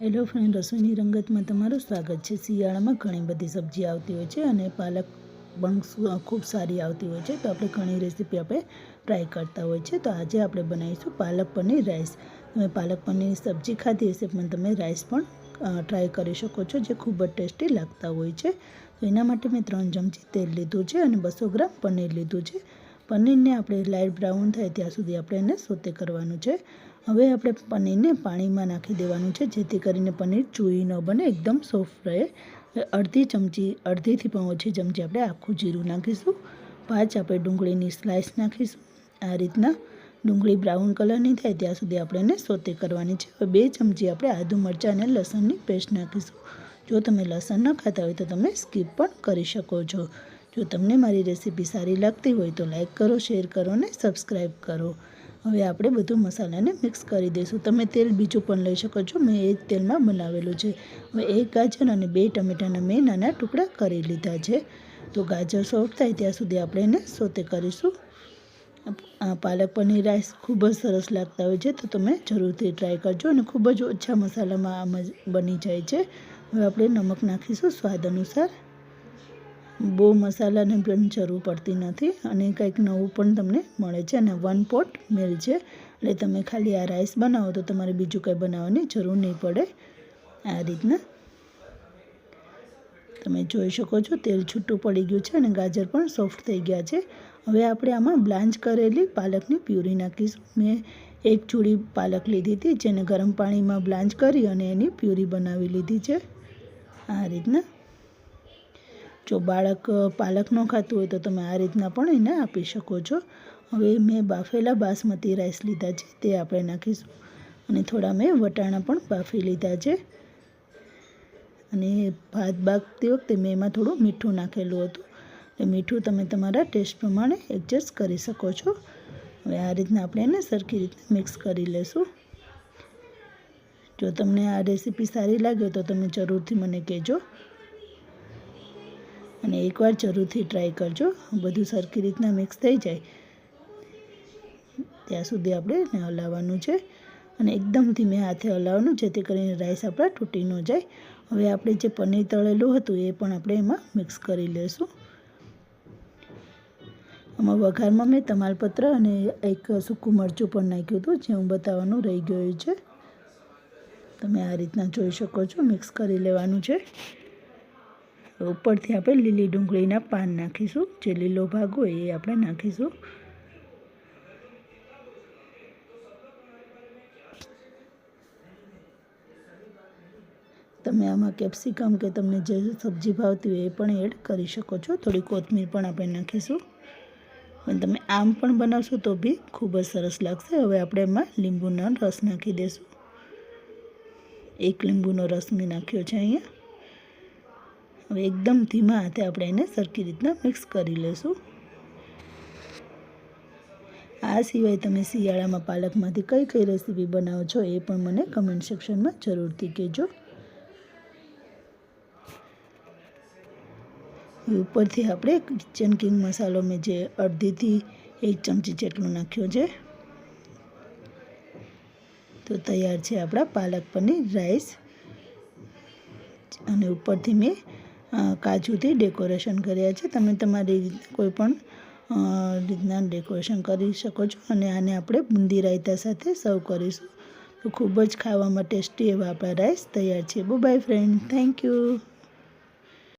Hello friend રસોઈની રંગતમાં તમારું સ્વાગત છે. શિયાળામાં ઘણી બધી સબ્જી આવતી હોય છે અને પાલક પણ ખૂબ સારી આવતી હોય છે. તો આપણે ઘણી રેસીપી આપણે ટ્રાય કરતા હોય છે. તો આજે આપણે બનાવીશું પાલક પનીર રાઈસ તમે પાલક પનીરની સબ્જી ખાધી હશે પણ તમે રાઈસ પણ ટ્રાય કરી શકો છો, જે ખૂબ જ ટેસ્ટી લાગતા હોય છે. તો એના માટે મેં ત્રણ ચમચી તેલ લીધું છે અને બસો ગ્રામ પનીર લીધું છે. પનીરને આપણે લાઇટ બ્રાઉન થાય ત્યાં સુધી આપણે એને સોતે કરવાનું છે. હવે આપણે પનીરને પાણીમાં નાખી દેવાનું છે, જેથી કરીને પનીર ચૂઈ ન બને, એકદમ સોફ્ટ રહે. અડધી ચમચી, અડધીથી પણ ઓછી ચમચી આપણે આખું જીરું નાખીશું. પાંચ આપણે ડુંગળીની સ્લાઇસ નાખીશું. આ રીતના ડુંગળી બ્રાઉન કલરની થાય ત્યાં સુધી આપણે એને સોતે કરવાની છે. હવે બે ચમચી આપણે આદુ મરચાં અને લસણની પેસ્ટ નાખીશું. જો તમે લસણ ન ખાતા હોય તો તમે સ્કીપ પણ કરી શકો છો. જો તમને મારી રેસીપી સારી લાગતી હોય તો લાઈક કરો શેર કરો અને સબસ્ક્રાઈબ કરો. હવે આપણે બધું મસાલાને મિક્સ કરી દઈશું. તમે તેલ બીજું પણ લઈ શકો છો. મેં એ જ તેલમાં બનાવેલું છે. હવે એક ગાજર અને બે ટમેટાના મેં નાના ટુકડા કરી લીધા છે. તો ગાજર સોફ્ટ થાય ત્યાં સુધી આપણે એને સોતે કરીશું. આ પાલક પનીર રાઈસ ખૂબ જ સરસ લાગતા હોય છે. તો તમે જરૂરથી ટ્રાય કરજો અને ખૂબ જ ઓછા મસાલામાં આ મજ- બની જાય છે. હવે આપણે નમક નાખીશું સ્વાદ અનુસાર. બહુ મસાલાની પણ જરૂર પડતી નથી અને કંઈક નવું પણ તમને મળે છે અને વન પોટ મિલ છે. એટલે તમે ખાલી આ રાઈસ બનાવો તો તમારે બીજું કંઈ બનાવવાની જરૂર નહીં પડે. આ રીતના. તમે જોઈ શકો છો તેલ છૂટું પડી ગયું છે અને ગાજર પણ સોફ્ટ થઈ ગયા છે. હવે આપણે આમાં બ્લાન્ચ કરેલી પાલકની પ્યુરી નાખીશું. મેં એક ચૂડી પાલક લીધી હતી જેને ગરમ પાણીમાં બ્લાન્ચ કરી અને એની પ્યુરી બનાવી લીધી છે. આ રીતના. જો બાળક પાલક ન ખાતું હોય તો તમે આ રીતના પણ એને આપી શકો છો. હવે મેં બાફેલા બાસમતી રાઈસ લીધા છે, તે આપણે નાખીશું. અને થોડા મેં વટાણા પણ બાફી લીધા છે. અને ભાત બાફતી વખતે મેં એમાં થોડું મીઠું નાખેલું હતું. એ મીઠું તમે તમારા ટેસ્ટ પ્રમાણે એડજસ્ટ કરી શકો છો. હવે આ રીતના આપણે એને સરખી રીતે મિક્સ કરી લેશું. જો તમને આ રેસીપી સારી લાગે તો તમે જરૂરથી મને કહેજો. અને એકવાર જરૂરથી ટ્રાય કરજો. બધું સરખી રીતના મિક્સ થઈ જાય. ત્યાં સુધી આપણે એને હલાવવાનું છે. અને એકદમ ધીમે હાથે હલાવવાનું જેથી કરીને રાઈસ આપણા તૂટી ન જાય. હવે આપણે જે પનીર તળેલું હતું, એ પણ આપણે એમાં મિક્સ કરી લઈશું આમાં વઘારમાં મેં તમાલપત્ર અને એક સૂકું મરચું પણ નાખ્યું હતું, જે હું બતાવવાનું રહી ગયું છે. તમે આ રીતના જોઈ શકો છો મિક્સ કરી લેવાનું છે. ઉપરથી આપણે લીલી ડુંગળીના પાન નાખીશું. જે લીલો ભાગ હોય એ આપણે નાખીશું. તમે આમાં કેપ્સિકમ કે તમને જે સબ્જી ભાવતી હોય એ પણ એડ કરી શકો છો. થોડી કોથમીર પણ આપણે નાખીશું. અને તમે આમ પણ બનાવશો તો બી ખૂબ જ સરસ લાગશે. હવે આપણે એમાં લીંબુનો રસ નાખી દઈશું એક લીંબુનો રસ મેં નાખ્યો છે અહીંયા. હવે એકદમ ધીમા હાથે આપણે એને સરખી રીતના મિક્સ કરી લઈશું. આ સિવાય તમે શિયાળામાં પાલકમાંથી કઈ કઈ રેસીપી બનાવો છો એ પણ મને કમેન્ટ સેક્શનમાં જરૂરથી કહેજો. ઉપરથી આપણે કિચન કિંગ મસાલો મેં જે અડધીથી એક ચમચી જેટલો નાખ્યો છે. તો તૈયાર છે આપણા પાલક પનીર રાઈસ. અને ઉપરથી મેં કાજુથી ડેકોરેશન કર્યા છે. તમે તમારી કોઈ પણ રીતના ડેકોરેશન કરી શકો છો અને આને આપણે બુંદી રાયતા સાથે સર્વ કરીશું. તો ખૂબ જ ખાવામાં ટેસ્ટી એવા આપણા રાઈસ તૈયાર છે. By friend thank you